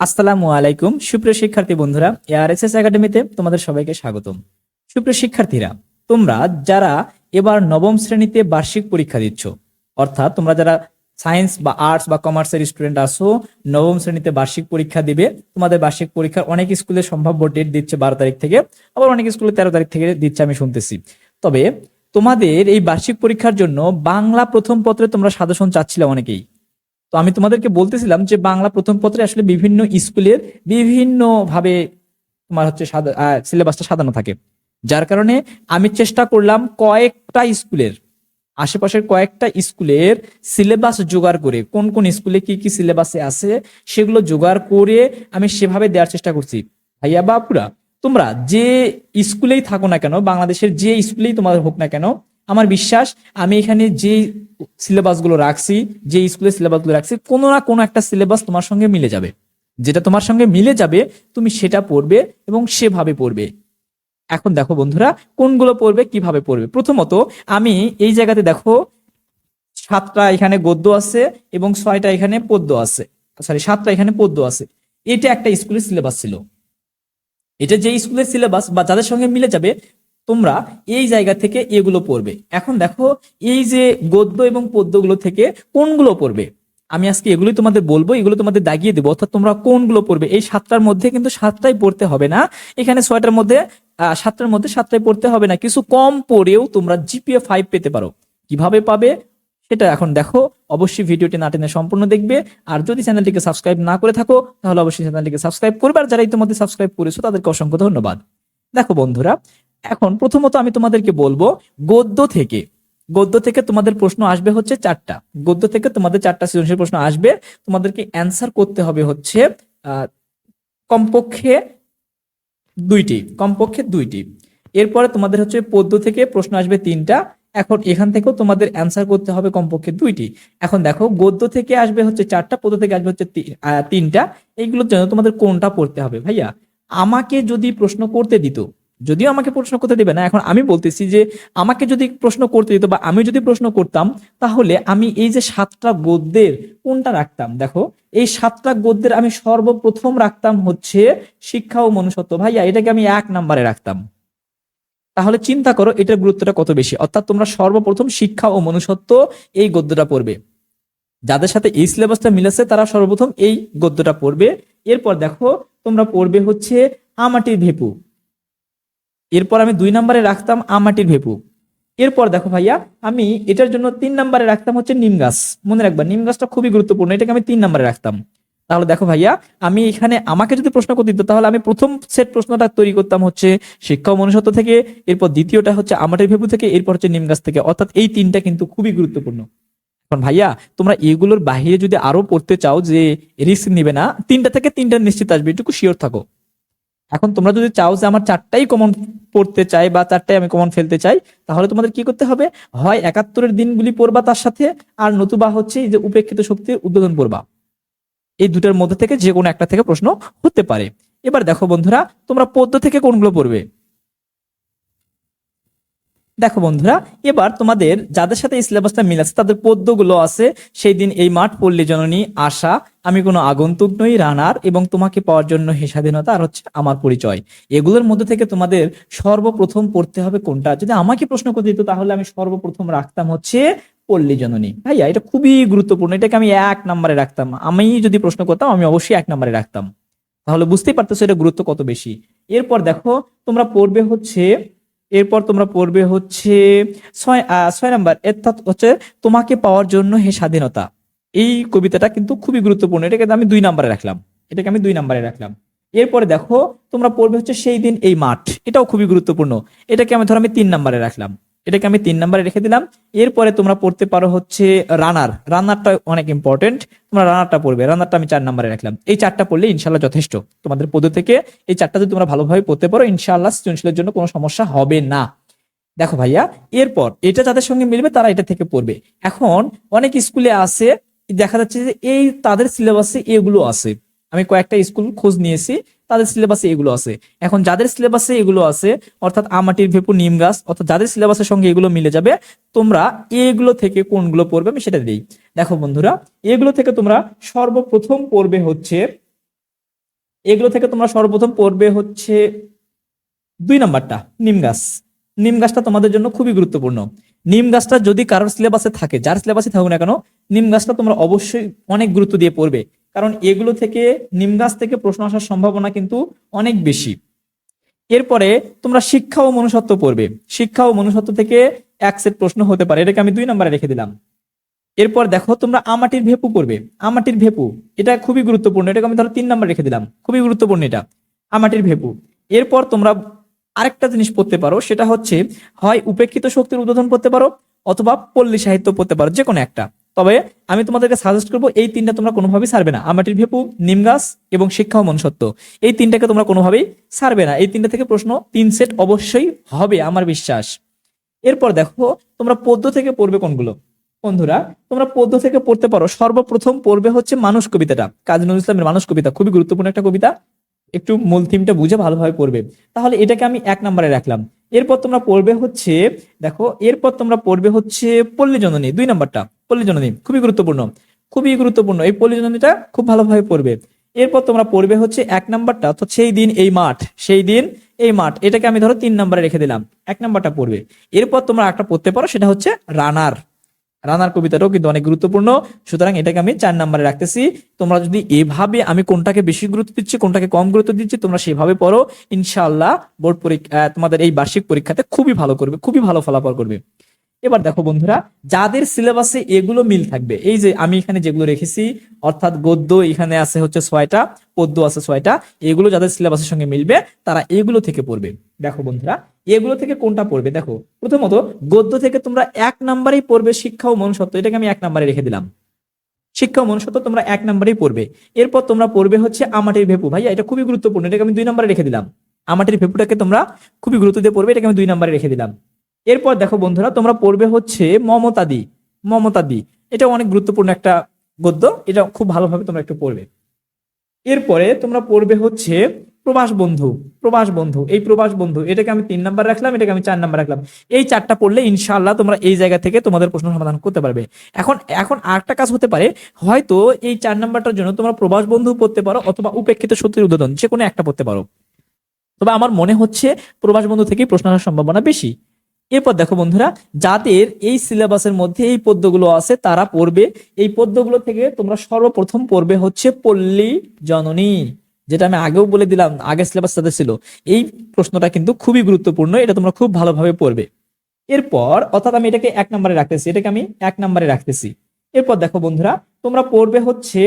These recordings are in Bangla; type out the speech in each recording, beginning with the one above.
আসসালামু আলাইকুম। সুপ্রিয় শিক্ষার্থী বন্ধুরা এআরএসএস একাডেমিতে তোমাদের সবাইকে স্বাগতম। সুপ্রিয় শিক্ষার্থীরা, তোমরা যারা এবার নবম শ্রেণীতে বার্ষিক পরীক্ষা দিচ্ছ, অর্থাৎ তোমরা যারা সায়েন্স বা আর্টস বা কমার্সের স্টুডেন্ট আসো নবম শ্রেণীতে বার্ষিক পরীক্ষা দিবে, তোমাদের বার্ষিক পরীক্ষার অনেক স্কুলে সম্ভাব্য ডেট দিচ্ছে বারো তারিখ থেকে, আবার অনেক স্কুলে তেরো তারিখ থেকে দিচ্ছে আমি শুনতেছি। তবে তোমাদের এই বার্ষিক পরীক্ষার জন্য বাংলা প্রথম পত্রে তোমরা সাজেশন চাচ্ছিলে অনেকেই। তো আমি তোমাদেরকে বলতেছিলাম যে বাংলা প্রথম পত্রে আসলে বিভিন্ন স্কুলের বিভিন্ন ভাবে তোমার হচ্ছে সিলেবাসটা সাজানো থাকে। যার কারণে আমি চেষ্টা করলাম কয়েকটা স্কুলের, আশেপাশের কয়েকটা স্কুলের সিলেবাস জোগাড় করে, কোন কোন স্কুলে কি কি সিলেবাসে আছে সেগুলো জোগাড় করে আমি সেভাবে দেওয়ার চেষ্টা করছি। ভাইয়া বাপুরা, তোমরা যে স্কুলেই থাকো না কেন, বাংলাদেশের যে স্কুলেই তোমাদের হোক না কেন আমার বিশ্বাস, আমি এখানে যে সিলেবাসগুলো রাখছি, যে স্কুলের সিলেবাসগুলো রাখছি, কোনো না কোনো একটা সিলেবাস তোমার সঙ্গে মিলে যাবে। যেটা তোমার সঙ্গে মিলে যাবে, তুমি সেটা পড়বে এবং সেভাবে পড়বে। এখন দেখো বন্ধুরা, কোনগুলো পড়বে, কীভাবে পড়বে? প্রথমত, আমি এই জায়গাতে দেখো, সাতটা এখানে গদ্য আছে এবং ছয়টা এখানে পদ্য আছে। সরি সাতটা এখানে পদ্য আছে। এটা একটা স্কুলের সিলেবাস ছিল। এটা যে স্কুলের সিলেবাস বা যাদের সঙ্গে মিলে যাবে তোমরা এই জায়গা থেকে এগুলো পড়বে। এখন দেখো, এই যে গদ্য এবং পদ্যগুলো থেকে কোনগুলো পড়বে? আমি আজকে এগুলোই তোমাদের বলব, এগুলো তোমাদের দাগিয়ে দেবো, অর্থাৎ তোমরা কোনগুলো পড়বে? এই সাতটার মধ্যে কিন্তু সাতটাই পড়তে হবে না। এখানে ছয়টার মধ্যে সাতটার মধ্যে সাতটাই পড়তে হবে না। কিছু কম পড়েও তোমরা জিপিএ ফাইভ পেতে পারো। কীভাবে পাবে? সেটা এখন দেখো। অবশ্যই ভিডিওটি না টেনে সম্পূর্ণ দেখবে। আর যদি চ্যানেলটিকে সাবস্ক্রাইব না করে থাকো, তাহলে অবশ্যই চ্যানেলটিকে সাবস্ক্রাইব করবে। আর যারা ইতিমধ্যে সাবস্ক্রাইব করেছ, তাদেরকে অসংখ্য ধন্যবাদ। দেখো বন্ধুরা এখন প্রথমত আমি তোমাদেরকে বলব, গদ্য থেকে। গদ্য থেকে তোমাদের প্রশ্ন আসবে হচ্ছে চারটা। গদ্য থেকে তোমাদের চারটা সৃজনশীল প্রশ্ন আসবে। তোমাদেরকে অ্যান্সার করতে হবে হচ্ছে কমপক্ষে দুইটি কমপক্ষে দুইটি। এরপরে তোমাদের হচ্ছে পদ্য থেকে প্রশ্ন আসবে তিনটা। এখন এখান থেকেও তোমাদের অ্যান্সার করতে হবে কমপক্ষে দুইটি। এখন দেখো, গদ্য থেকে আসবে হচ্ছে চারটা, পদ্য থেকে আসবে হচ্ছে তিনটা। এইগুলোর জন্য তোমাদের কোনটা পড়তে হবে ভাইয়া? আমাকে যদি প্রশ্ন করতে দিত যদিও আমাকে প্রশ্ন করতে দিবে না, এখন আমি বলতেছি যে আমাকে যদি প্রশ্ন করতে দিত বা আমি যদি প্রশ্ন করতাম, তাহলে আমি এই যে সাতটা গদ্যের কোনটা রাখতাম? দেখো, এই সাতটা গদ্যের আমি সর্বপ্রথম রাখতাম হচ্ছে শিক্ষা ও মনুষ্যত্ব। ভাইয়া, এটাকে আমি এক নম্বরে রাখতাম। তাহলে চিন্তা করো, এটার গুরুত্বটা কত বেশি? অর্থাৎ তোমরা সর্বপ্রথম শিক্ষা ও মনুষ্যত্ব এই গদ্যটা পড়বে। যাদের সাথে এই সিলেবাসটা মিলেছে তারা সর্বপ্রথম এই গদ্যটা পড়বে। এরপর দেখো, তোমরা পড়বে হচ্ছে আমাটির ভেপু। এরপর আমি দুই নম্বরে রাখতাম আমাটির ভেপু। এরপর দেখো ভাইয়া, আমি এটার জন্য তিন নম্বরে রাখতাম হচ্ছে নিম গাছ। মনে রাখবা, নিম গাছটা খুবই গুরুত্বপূর্ণ, এটাকে আমি তিন নম্বরে রাখতাম। তাহলে দেখো ভাইয়া, আমি এখানে আমাকে যদি প্রশ্ন করতে দিত, তাহলে আমি প্রথম সেট প্রশ্নটা তৈরি করতাম হচ্ছে শিক্ষা মনুষ্যত্ব থেকে, এরপর দ্বিতীয়টা হচ্ছে আমাদের ভেপু থেকে, এরপর হচ্ছে নিম গাছ থেকে। অর্থাৎ এই তিনটা কিন্তু খুবই গুরুত্বপূর্ণ। এখন ভাইয়া, তোমরা এগুলোর বাহিরে যদি আরও পড়তে চাও যে রিস্ক নিবে না, তিনটা থেকে তিনটা নিশ্চিত আসবে, এটুকু শিওর থাকো। এখন তোমরা যদি চাও যে আমার চারটাই কমন পড়তে চাই বা চারটাই আমি কমন ফেলতে চাই, তাহলে তোমাদের কি করতে হবে? হয় একাত্তরের দিনগুলি পড়বা তার সাথে, আর নতুবা হচ্ছে যে উপেক্ষিত শক্তির উদ্বোধন পড়বা। এই দুটার মধ্যে থেকে যে কোনো একটা থেকে প্রশ্ন হতে পারে। এবার দেখো বন্ধুরা, তোমরা পদ্ম থেকে কোনগুলো পড়বে? দেখো বন্ধুরা, এবার তোমাদের যাদের সাথে এই সিলেবাসটা মিল আছে, তাদের পদ্যগুলো আছে। সেই দিন এই মাঠ পল্লী জননী, আশা, আমি কোনো আগন্তুক নই, রানার, এবং তোমাকে পাওয়ার জন্য হে স্বাধীনতা আর হচ্ছে আমার পরিচয়। এগুলোর মধ্যে থেকে তোমাদের সর্বপ্রথম পড়তে হবে কোনটা? যদি আমাকে প্রশ্ন করতে দিত, তাহলে আমি সর্বপ্রথম রাখতাম হচ্ছে পল্লী জননী। ভাইয়া, এটা খুবই গুরুত্বপূর্ণ, এটাকে আমি এক নম্বরে রাখতাম। আমি যদি প্রশ্ন করতাম, আমি অবশ্যই এক নম্বরে রাখতাম। তাহলে বুঝতেই পারতেছো এটা গুরুত্ব কত বেশি। এরপর দেখো, তোমরা পড়বে হচ্ছে এরপর তোমরা পড়বে হচ্ছে ছয় ছয় নাম্বার অর্থাৎ হচ্ছে তোমাকে পাওয়ার জন্য হে স্বাধীনতা। এই কবিতাটা কিন্তু খুবই গুরুত্বপূর্ণ, এটাকে আমি দুই নাম্বারে রাখলাম। এটাকে আমি দুই নাম্বারে রাখলাম। এরপরে দেখো, তোমরা পড়বে হচ্ছে সেই দিন এই মাঠ, এটাও খুবই গুরুত্বপূর্ণ। এটাকে আমি ধরো আমি তিন নাম্বারে রাখলাম। এটাকে আমি তিন নাম্বারে রেখে দিলাম। এরপরে তোমরা পড়তে পারো হচ্ছে রানার। রানারটা অনেক ইম্পর্টেন্ট তোমরা রানারটা পড়বে। রানারটা আমি চার নাম্বারে রাখলাম। এই চারটা পড়লে ইনশাল্লাহ যথেষ্ট। তোমাদের পদ থেকে এই চারটা যদি তোমরা ভালোভাবে পড়তে পারো ইনশাল্লাহ সৃজনশীলের জন্য কোনো সমস্যা হবে না। দেখো ভাইয়া, এরপর এটা যাদের সঙ্গে মিলবে তারা এটা থেকে পড়বে। এখন অনেক স্কুলে আছে, দেখা যাচ্ছে যে এই তাদের সিলেবাসে এগুলো আছে। আমি কয়েকটা স্কুল খোঁজ নিয়েছি। তাদের সিলেবাসে এগুলো আছে। এখন যাদের সিলেবাসে এগুলো আছে, অর্থাৎ আমাটির ভেপু নিম গাছ, অর্থাৎ যাদের সিলেবাসের সঙ্গে এগুলো মিলে যাবে, তোমরা এগুলো থেকে কোনগুলো পড়বে আমি সেটা দিই। দেখো বন্ধুরা, এগুলো থেকে তোমরা সর্বপ্রথম পড়বে হচ্ছে, এগুলো থেকে তোমরা সর্বপ্রথম পড়বে হচ্ছে দুই নাম্বারটা, নিম গাছ। নিম গাছটা তোমাদের জন্য খুবই গুরুত্বপূর্ণ। নিম গাছটা যদি কারোর সিলেবাসে থাকে, যার সিলেবাসে থাকুক না কেন, নিম গাছটা তোমরা অবশ্যই অনেক গুরুত্ব দিয়ে পড়বে। কারণ এগুলো থেকে নিম গাছ থেকে প্রশ্ন আসার সম্ভাবনা কিন্তু অনেক বেশি। এরপরে তোমরা শিক্ষা ও মনুষ্যত্ব পড়বে। শিক্ষা ও মনুষ্যত্ব থেকে এক সেট প্রশ্ন হতে পারে, এটাকে আমি দুই নম্বরে রেখে দিলাম। এরপর দেখো, তোমরা আমাটির ভেপু পড়বে। আমাটির ভেপু, এটা খুবই গুরুত্বপূর্ণ, এটাকে আমি ধরো তিন নম্বর রেখে দিলাম। খুবই গুরুত্বপূর্ণ এটা, আমাটির ভেপু। এরপর তোমরা আরেকটা জিনিস পড়তে পারো, সেটা হচ্ছে হয় উপেক্ষিত শক্তির উদ্বোধন পড়তে পারো, অথবা পল্লী সাহিত্য পড়তে পারো যে কোনো একটা। তবে আমি তোমাদেরকে সাজেস্ট করব, এই তিনটা তোমরা কোনোভাবেই ছাড়বে না। আমাটির ভেপু নিম গাছ এবং শিক্ষা ও মনুষ্যত্ব এই তিনটাকে তোমরা কোনোভাবেই ছাড়বে না। এই তিনটা থেকে প্রশ্ন তিন সেট অবশ্যই হবে আমার বিশ্বাস। এরপর দেখো, তোমরা পদ্য থেকে পড়বে কোনগুলো? বন্ধুরা, তোমরা পদ্য থেকে পড়তে পারো। সর্বপ্রথম পড়বে হচ্ছে মানুষ কবিতাটা। কাজী নজরুল ইসলামের মানুষ কবিতা। খুবই গুরুত্বপূর্ণ একটা কবিতা। একটু মূল থিমটা বুঝে ভালোভাবে পড়বে। তাহলে এটাকে আমি এক নম্বরে রাখলাম। এরপর তোমরা পড়বে হচ্ছে, দেখো, এরপর তোমরা পড়বে হচ্ছে পল্লী জননী দুই নাম্বারটা। পল্লী জননী, খুবই গুরুত্বপূর্ণ। খুবই গুরুত্বপূর্ণ। এই পল্লী জননীটা খুব ভালোভাবে পড়বে। এরপর তোমরা পড়বে হচ্ছে এক নাম্বারটা, অর্থাৎ সেই দিন এই মাঠ, সেই দিন এই মাঠ। এটাকে আমি ধরো তিন নাম্বারে রেখে দিলাম। এক নাম্বারটা পড়বে। এরপর তোমরা একটা পড়তে পারো, সেটা হচ্ছে রানার। রানার কবিতাটাও কিন্তু অনেক গুরুত্বপূর্ণ। সুতরাং এটাকে আমি চার নাম্বারে রাখতেছি। তোমরা যদি এভাবে আমি কোনটাকে বেশি গুরুত্ব দিচ্ছি, কোনটাকে কম গুরুত্ব দিচ্ছি, তোমরা সেভাবে পড়ো। ইনশাআল্লাহ বোর্ড পরীক্ষা তোমাদের এই বার্ষিক পরীক্ষাতে খুবই ভালো করবে, খুবই ভালো ফলাফল করবে। এবার দেখো বন্ধুরা, যাদের সিলেবাসে এগুলো মিল থাকবে, এই যে আমি এখানে যেগুলো রেখেছি, অর্থাৎ গদ্য, এখানে আছে হচ্ছে ছয়টা, পদ্য আছে ছয়টা, এগুলো যাদের সিলেবাসের সঙ্গে মিলবে, তারা এগুলো থেকে পড়বে। দেখো বন্ধুরা, এগুলো থেকে কোনটা পড়বে? দেখো, প্রথমত গদ্য থেকে তোমরা এক নাম্বারেই পড়বে শিক্ষা ও মনুষ্যত্ব, এটাকে আমি এক নাম্বারে রেখে দিলাম। শিক্ষা ও মনুষ্যত্ব তোমরা এক নাম্বারেই পড়বে। এরপর তোমরা পড়বে হচ্ছে আমাটির ভেপু। ভাইয়া, এটা খুবই গুরুত্বপূর্ণ, এটাকে আমি দুই নাম্বারে রেখে দিলাম। আমাটির ভেপুটাকে তোমরা খুবই গুরুত্ব দিয়ে পড়বে, এটাকে আমি দুই নাম্বারে রেখে দিলাম। এরপর দেখো বন্ধুরা, তোমরা পড়বে হচ্ছে মমতাদি মমতাদি। এটা অনেক গুরুত্বপূর্ণ একটা গদ্য, এটা খুব ভালোভাবে তোমরা একটু পড়বে। এরপরে তোমরা পড়বে হচ্ছে প্রবাস বন্ধু প্রবাস বন্ধু। এই প্রবাস বন্ধু, এটাকে আমি তিন নাম্বার রাখলাম, এটাকে আমি চার নাম্বার রাখলাম। এই চারটা পড়লে ইনশাল্লাহ তোমরা এই জায়গা থেকে তোমাদের প্রশ্ন সমাধান করতে পারবে। এখন এখন আরেকটা কাজ হতে পারে, হয়তো এই চার নাম্বারটার জন্য তোমরা প্রবাস বন্ধু পড়তে পারো অথবা উপেক্ষিত সত্যের উদ্বোধন যে কোনো একটা পড়তে পারো। তবে আমার মনে হচ্ছে প্রবাস বন্ধু থেকে প্রশ্ন আসার সম্ভাবনা বেশি। এরপর দেখো বন্ধুরা, যাদের এই সিলেবাসের মধ্যে এই পদ্যগুলো আছে, তারা পড়বে। এই পদ্যগুলো থেকে তোমরা সর্বপ্রথম পড়বে হচ্ছে পল্লী জননী, যেটা আমি আগেও বলে দিলাম আগে সিলেবাস তাদের ছিল। এই প্রশ্নটা কিন্তু খুবই গুরুত্বপূর্ণ, এটা তোমরা খুব ভালোভাবে পড়বে। এরপর, অর্থাৎ আমি এটাকে এক নম্বরে রাখতেছি, এটাকে আমি এক নম্বরে রাখতেছি। এরপর দেখো বন্ধুরা, তোমরা পড়বে হচ্ছে,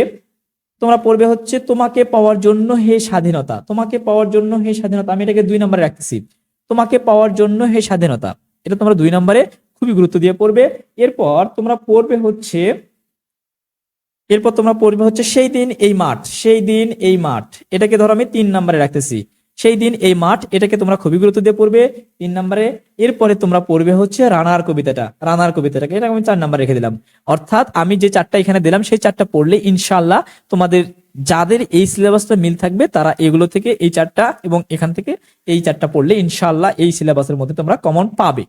তোমরা পড়বে হচ্ছে তোমাকে পাওয়ার জন্য হে স্বাধীনতা। তোমাকে পাওয়ার জন্য হে স্বাধীনতা, আমি এটাকে দুই নম্বরে রাখতেছি। তোমাকে পাওয়ার জন্য হে স্বাধীনতা। এটা তোমরা দুই নম্বরে খুবই গুরুত্ব দিয়ে পড়বে। এরপর তোমরা পড়বে হচ্ছে, এরপর তোমরা পড়বে হচ্ছে, সেই দিন এই মাঠ, সেই দিন এই মাঠ। এটাকে ধরো আমি তিন নম্বরে রাখতেছি। সেই দিন এই মাঠ, এটাকে তোমরা খুবই গুরুত্ব দিয়ে পড়বে তিন নম্বরে। এরপরে তোমরা পড়বে হচ্ছে রানার কবিতাটা, রানার কবিতাটাকে। এটা আমি চার নম্বরে রেখে দিলাম। অর্থাৎ আমি যে চারটা এখানে দিলাম, সেই চারটা পড়লে ইনশাল্লাহ তোমাদের যাদের এই সিলেবাসটা মিল থাকবে, তারা এগুলো থেকে এই চারটা এবং এখান থেকে এই চারটা পড়লে ইনশাল্লাহ এই সিলেবাসের মধ্যে তোমরা কমন পাবে।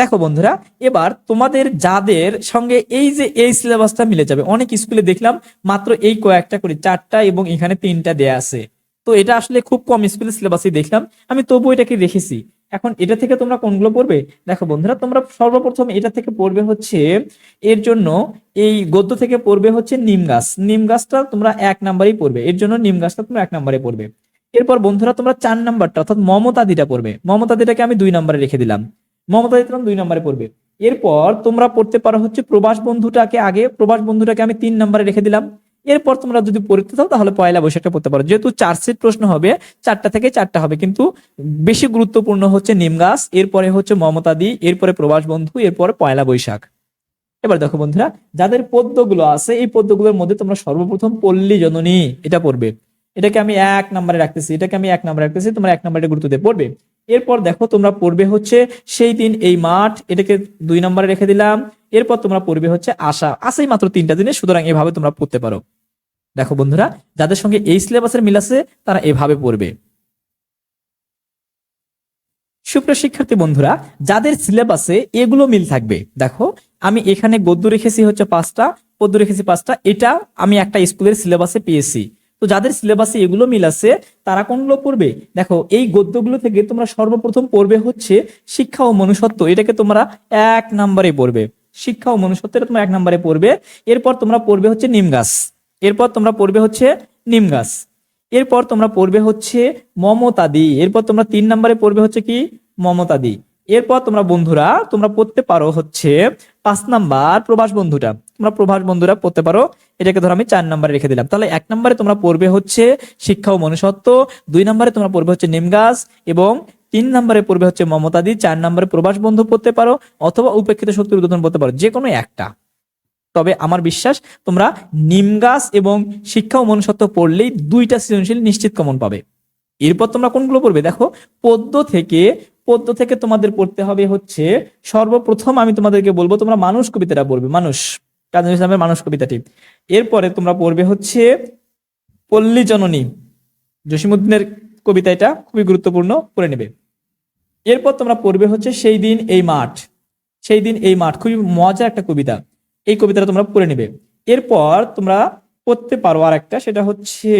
দেখো বন্ধুরা, এবার তোমাদের যাদের সঙ্গে এই যে এই সিলেবাসটা মিলে যাবে, অনেক স্কুলে দেখলাম মাত্র এই কয়েকটা করে, চারটা এবং এখানে তিনটা দেয়া আছে। তো এটা আসলে খুব কম স্কুলের সিলেবাসই দেখলাম, আমি তবু এটাকে রেখেছি। এখন এটা থেকে তোমরা কোনগুলো পড়বে? দেখো বন্ধুরা, তোমরা সর্বপ্রথম এটা থেকে পড়বে হচ্ছে, এর জন্য এই গদ্য থেকে পড়বে হচ্ছে নিম গাছ। নিম গাছটা তোমরা এক নাম্বারেই পড়বে, এর জন্য নিম গাছটা তোমরা এক নাম্বারে পড়বে। এরপর বন্ধুরা, তোমরা চার নাম্বারটা অর্থাৎ মমতাদিটা পড়বে। মমতাদিটাকে আমি দুই নাম্বারে রেখে দিলাম। মমতা দিতাম দুই নম্বরে পড়বে। এরপর তোমরা পড়তে পারো হচ্ছে প্রবাস বন্ধুটাকে আগে, প্রবাস বন্ধুটাকে আমি তিন নম্বরে রেখে দিলাম। এরপর তোমরা যদি পড়তে চাও তাহলে পয়লা বৈশাখটা পড়তে পারো। যেহেতু চার সেট প্রশ্ন হবে, চারটা থেকে চারটা হবে, কিন্তু বেশি গুরুত্বপূর্ণ হচ্ছে নিম গাছ, এরপরে হচ্ছে মমতাদি এরপরে প্রবাস বন্ধু, এরপরে পয়লা বৈশাখ। এবার দেখো বন্ধুরা, যাদের পদ্যগুলো আছে, এই পদ্যগুলোর মধ্যে তোমরা সর্বপ্রথম পল্লী জননী, এটা পড়বে। এটাকে আমি এক নম্বরে রাখতেছি, এটাকে আমি এক নম্বরে রাখতেছি, তোমরা এক নম্বরে গুরুত্ব দিয়ে পড়বে। এরপর দেখো তোমরা পড়বে হচ্ছে সেই দিন এই মাঠ, এটাকে দুই নম্বরে রেখে দিলাম। এরপর তোমরা পড়বে হচ্ছে আশা আশাই মাত্র তিনটা দিনে, সুতরাং এভাবে তোমরা পড়তে পারো। দেখো বন্ধুরা, যাদের সঙ্গে এই সিলেবাসের মিল আছে, তারা এভাবে পড়বে। সুপ্রিয় শিক্ষার্থী বন্ধুরা, যাদের সিলেবাসে এগুলো মিল থাকবে, দেখো, আমি এখানে গদ্য রেখেছি হচ্ছে পাঁচটা, পদ্য রেখেছি পাঁচটা, এটা আমি একটা স্কুলের সিলেবাসে পেয়েছি। তো যাদের সিলেবাসে এগুলো মিল আছে, তারা কোনগুলো পড়বে? দেখো, এই গদ্যগুলো থেকে তোমরা সর্বপ্রথম পড়বে হচ্ছে শিক্ষা ও মনুষ্যত্ব। এটাকে তোমরা এক নম্বরে পড়বে। শিক্ষা ও মনুষ্যত্ব এটা তোমরা এক নম্বরে পড়বে। এরপর তোমরা পড়বে হচ্ছে নিম গাছ। এরপর তোমরা পড়বে হচ্ছে নিম গাছ। এরপর তোমরা পড়বে হচ্ছে মমতাদি এরপর তোমরা তিন নম্বরে পড়বে হচ্ছে কি? মমতাদি এরপর তোমরা বন্ধুরা, তোমরা পড়তে পারো হচ্ছে পাঁচ নাম্বার প্রবাস বন্ধুটা। তোমরা প্রবাস বন্ধুরা পড়তে পারো, এটাকে ধরো আমি চার নাম্বারে রেখে দিলাম। তাহলে এক নম্বরে তোমরা পড়বে হচ্ছে শিক্ষা ও মনুষ্যত্ব, দুই নম্বরে তোমরা পড়বে হচ্ছে নিম গাছ, এবং তিন নম্বরে পড়বে হচ্ছে মমতাদি, চার নম্বরে প্রবাস বন্ধু পড়তে পারো, অথবা উপেক্ষিত শক্তির উদ্বোধন পড়তে পারো, যে কোনো একটা। তবে আমার বিশ্বাস, তোমরা নিম গাছ এবং শিক্ষা ও মনুষ্যত্ব পড়লেই দুইটা সৃজনশীল নিশ্চিত কমন পাবে। এরপর তোমরা কোনগুলো পড়বে? দেখো, পদ্য থেকে পদ্য থেকে তোমাদের পড়তে হবে হচ্ছে, সর্বপ্রথম আমি তোমাদেরকে বলব, তোমরা মানুষ কবিতাটা পড়বে, মানুষ। কাজী ইসলামের মানুষ কবিতাটি। এরপরে তোমরা পড়বে হচ্ছে, পল্লী জননী। জসিমুদ্দিনের কবিতা এটা, খুবই গুরুত্বপূর্ণ, পড়ে নেবে। এরপর তোমরা পড়বে হচ্ছে, সেই দিন এই মাঠ। সেই দিন এই মাঠ, খুবই মজার একটা কবিতা। এই কবিতাটা তোমরা পড়ে নেবে। এরপর তোমরা পড়তে পারো আর একটা সেটা হচ্ছে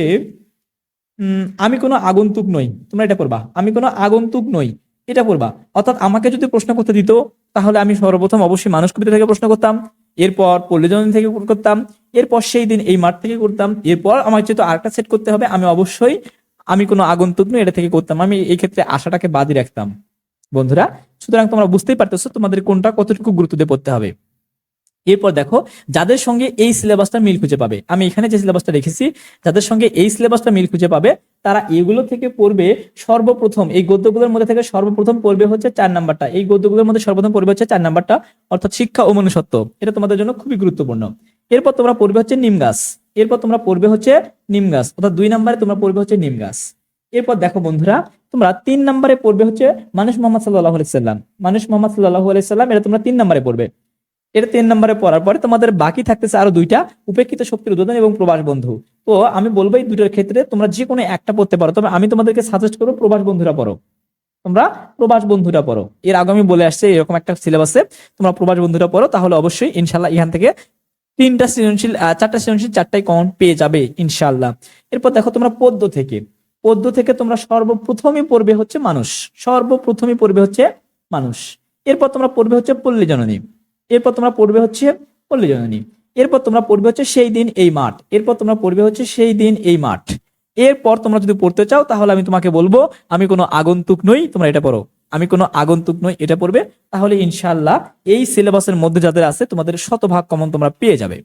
আমি কোনো আগন্তুক নই। তোমরা এটা করবা আমি কোনো আগন্তুক নই। এটা করবা অর্থাৎ আমাকে যদি প্রশ্ন করতে দিত, তাহলে আমি সর্বপ্রথম অবশ্যই মানুষ কবিতা থেকে প্রশ্ন করতাম, এরপর পল্লীজন থেকে করতাম, এরপর সেই দিন এই মাঠ থেকে করতাম, এরপর আমার যেহেতু আরেকটা সেট করতে হবে, আমি অবশ্যই, আমি কোনো আগন্তুক নই, এটা থেকে করতাম। আমি এই ক্ষেত্রে আশাটাকে বাদই রাখতাম। বন্ধুরা, সুতরাং তোমরা বুঝতেই পারতেছো তোমাদের কোনটা কতটুকু গুরুত্ব দিয়ে পড়তে হবে। এরপর দেখো, যাদের সঙ্গে এই সিলেবাসটা মিল খুঁজে পাবে, আমি এখানে যে সিলেবাসটা রেখেছি, যাদের সঙ্গে এই সিলেবাসটা মিল খুঁজে পাবে, তারা এগুলো থেকে পড়বে সর্বপ্রথম, এই গদ্যগুলোর মধ্যে থেকে সর্বপ্রথম পড়বে হচ্ছে চার নাম্বারটা, এই গদ্যগুলোর মধ্যে সর্বপ্রথম পড়বে হচ্ছে চার নাম্বারটা, অর্থাৎ শিক্ষা ও মনুষ্যত্ব, এটা তোমাদের জন্য খুবই গুরুত্বপূর্ণ। এরপর তোমরা পড়বে হচ্ছে নিম গাছ, এরপর তোমরা পড়বে হচ্ছে নিম গাছ, অর্থাৎ দুই নাম্বারে তোমরা পড়বে হচ্ছে নিম গাছ। এরপর দেখো বন্ধুরা, তোমরা তিন নম্বরে পড়বে হচ্ছে মানুষ মোহাম্মদ সাল্লাহ আলাইসাল্লাম মানুষ মোহাম্মদ সাল্লাহ আলাইসাল্লাম এটা তোমরা তিন নম্বরে পড়বে। এটা তিন নম্বরে পড়ার পরে তোমাদের বাকি থাকতেছে আরও দুইটা উপেক্ষিত শক্তির উদ্বোধন এবং প্রবাস বন্ধু। তো আমি বলব এই দুটোর ক্ষেত্রে তোমরা যে কোনো একটা পড়তে পারো। তবে আমি তোমাদেরকে সাজেস্ট করব প্রবাস বন্ধুরা পড়ো। তোমরা প্রবাস বন্ধুরা পড়ো। এর আগে আমি বলে আসছে, এরকম একটা সিলেবাসে তোমরা প্রবাস বন্ধুরা পড়ো, তাহলে অবশ্যই ইনশাল্লাহ এখান থেকে তিনটা সৃজনশীল চারটা সৃজনশীল চারটাই কমন পেয়ে যাবে ইনশাল্লাহ এরপর দেখো তোমরা পদ্য থেকে। পদ্য থেকে তোমরা সর্বপ্রথমই পড়বে হচ্ছে মানুষ। সর্বপ্রথমই পড়বে হচ্ছে মানুষ। এরপর তোমরা পড়বে হচ্ছে পল্লী জননী এরপর তোমরা পড়বে হচ্ছে পল্লী জননী। এরপর তোমরা পড়বে হচ্ছে সেই দিন এই মাঠ। এরপর তোমরা পড়বে হচ্ছে সেই দিন এই মাঠ। এরপর তোমরা যদি পড়তে চাও, তাহলে আমি তোমাকে বলব, আমি কোনো আগন্তুক নই, তোমরা এটা পড়ো। আমি কোনো আগন্তুক নই, এটা পড়বে। তাহলে ইনশাল্লাহ এই সিলেবাসের মধ্যে যাদের আছে, তোমাদের শতভাগ কমন তোমরা পেয়ে যাবে।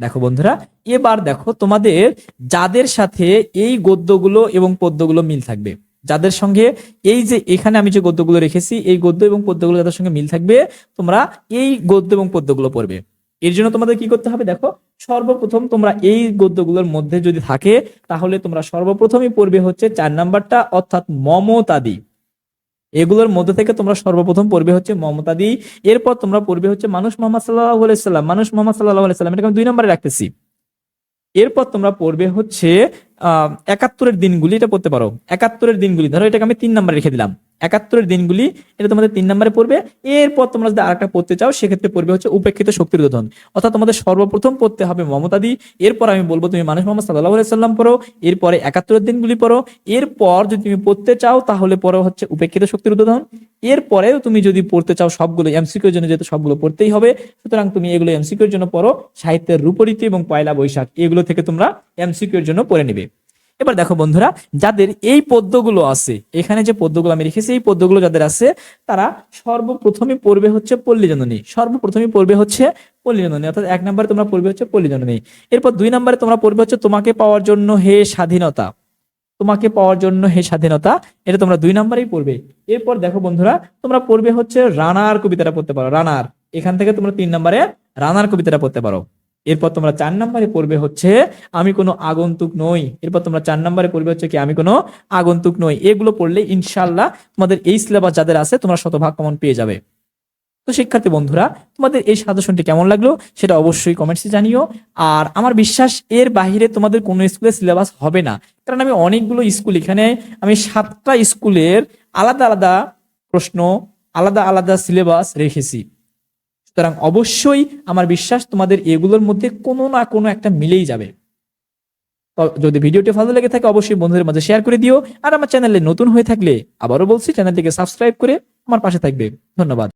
দেখো বন্ধুরা, এবার দেখো তোমাদের যাদের সাথে এই গদ্যগুলো এবং পদ্যগুলো মিল থাকবে। যাদের সঙ্গে এই যে এখানে আমি যে গদ্যগুলো রেখেছি, এই গদ্য এবং পদ্যগুলো যাদের সঙ্গে মিল থাকবে, তোমরা এই গদ্য এবং পদ্যগুলো পড়বে। এর জন্য তোমাদের কি করতে হবে দেখো, সর্বপ্রথম তোমরা এই গদ্যগুলোর মধ্যে যদি থাকে, তাহলে তোমরা সর্বপ্রথমই পড়বে হচ্ছে চার নাম্বারটা, অর্থাৎ মমতাদি। এগুলোর মধ্যে থেকে তোমরা সর্বপ্রথম পড়বে হচ্ছে মমতাদি। এরপর তোমরা পড়বে হচ্ছে মানুষ মোহাম্মদ সাল্লাহ আলাইসাল্লাম মানুষ মোহাম্মদ সাল্লাহ আলাইসাল্লাম এটাকে আমি দুই নম্বরে রাখতেছি। এরপর তোমরা পড়বে হচ্ছে, আহ, একাত্তরের দিনগুলি এটা পড়তে পারো। একাত্তরের দিনগুলি, ধরো এটাকে আমি তিন নাম্বার রেখে দিলাম। একাত্তরের দিনগুলি, এটা তোমাদের তিন নম্বরে পড়বে। এরপর তোমরা যদি আরেকটা পড়তে চাও, সেক্ষেত্রে পড়বে হচ্ছে উপেক্ষিত শক্তির উদাহরণ অর্থাৎ তোমাদের সর্বপ্রথম পড়তে হবে মমতাদি, এরপর আমি বলব তুমি মানুষ মোহাম্মদ সাল্লাহ সাল্লাম পড়ো, এরপরে একাত্তরের দিনগুলি পড়ো, এরপর যদি তুমি পড়তে চাও, তাহলে পড়ো হচ্ছে উপেক্ষিত শক্তির উদ্বোধন এরপরেও তুমি যদি পড়তে চাও সবগুলো এমসিকিউর জন্য, যেহেতু সবগুলো পড়তেই হবে, সুতরাং তুমি এগুলো এমসিকিউর জন্য পড়ো, সাহিত্যের রূপরীতি এবং পয়লা বৈশাখ, এগুলো থেকে তোমরা এমসিকিউর জন্য পড়ে নিবে। এবার দেখো বন্ধুরা, যাদের এই পদ্যগুলো আছে, এখানে যে পদ্যগুলো আমি রেখেছি, এই পদ্যগুলো যাদের আছে, তারা সর্বপ্রথমে পড়বে হচ্ছে পল্লী জননী। সর্বপ্রথমে পড়বে হচ্ছে পল্লী জননী, অর্থাৎ এক নম্বরে তোমরা পড়বে হচ্ছে পল্লী জননী। এরপর দুই নম্বরে তোমরা পড়বে হচ্ছে তোমাকে পাওয়ার জন্য হে স্বাধীনতা। তোমাকে পাওয়ার জন্য হে স্বাধীনতা, এটা তোমরা দুই নম্বরেই পড়বে। এরপর দেখো বন্ধুরা, তোমরা পড়বে হচ্ছে রানার কবিতাটা পড়তে পারো, রানার। এখান থেকে তোমরা তিন নম্বরে রানার কবিতাটা পড়তে পারো। এরপর তোমরা চার নম্বরে পড়বে হচ্ছে, আমি কোনো আগন্তুক নই। এরপর তোমরা চার নম্বরে পড়বে হচ্ছে কি, আমি কোনো আগন্তুক নই। এগুলো পড়লে ইনশাল্লাহ তোমাদের এই সিলেবাস যাদের আছে, তোমরা শতভাগ কমন পেয়ে যাবে। তো শিক্ষার্থী বন্ধুরা, তোমাদের এই সাজেশনটি কেমন লাগল সেটা অবশ্যই কমেন্টসে জানিও। আর আমার বিশ্বাস, এর বাইরে তোমাদের কোনো স্কুলে সিলেবাস হবে না। কারণ আমি অনেকগুলো স্কুল, এখানে আমি সাতটা স্কুলের আলাদা আলাদা প্রশ্ন, আলাদা আলাদা সিলেবাস রেখেছি। সুতরাং অবশ্যই আমার বিশ্বাস তোমাদের এগুলোর মধ্যে কোনো না কোনো একটা মিলেই যাবে। যদি ভিডিওটি ভালো লেগে থাকে, অবশ্যই বন্ধুদের মাঝে শেয়ার করে দিও। আর আমার চ্যানেলে নতুন হয়ে থাকলে আবারও বলছি চ্যানেলটিকে সাবস্ক্রাইব করে আমার পাশে থাকবে। ধন্যবাদ।